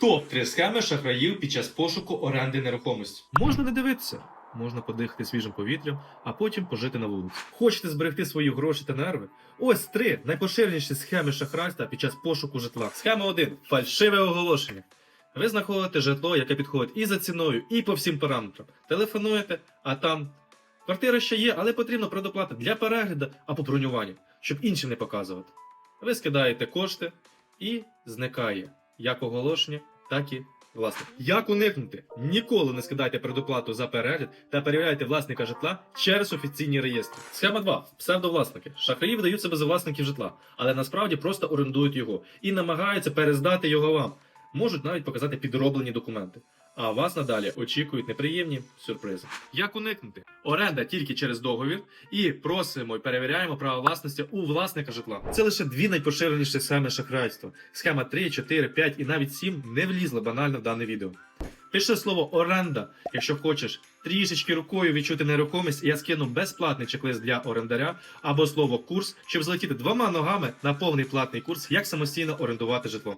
Топ 3 схеми шахраїв під час пошуку оренди нерухомості. Можна не дивитися, можна подихати свіжим повітрям, а потім пожити на вулиці. Хочете зберегти свої гроші та нерви? Ось три найпоширеніші схеми шахрайства під час пошуку житла. Схема 1. Фальшиве оголошення. Ви знаходите житло, яке підходить і за ціною, і по всім параметрам. Телефонуєте, а там квартира ще є, але потрібна предоплата для перегляду або бронювання, щоб іншим не показувати. Ви скидаєте кошти і зникає як оголошення, так і власник. Як уникнути? Ніколи не скидайте предоплату за перегляд та перевіряйте власника житла через офіційні реєстри. Схема 2. Псевдовласники. Шахраї видають себе за власників житла, але насправді просто орендують його і намагаються перездати його вам. Можуть навіть показати підроблені документи. А вас надалі очікують неприємні сюрпризи. Як уникнути? Оренда тільки через договір і просимо і перевіряємо право власності у власника житла. Це лише дві найпоширеніші схеми шахрайства. Схема 3, 4, 5 і навіть 7 не влізли банально в дане відео. Пиши слово оренда, якщо хочеш трішечки рукою відчути нерухомість, я скину безплатний чек-лист для орендаря або слово курс, щоб злетіти двома ногами на повний платний курс, як самостійно орендувати житло.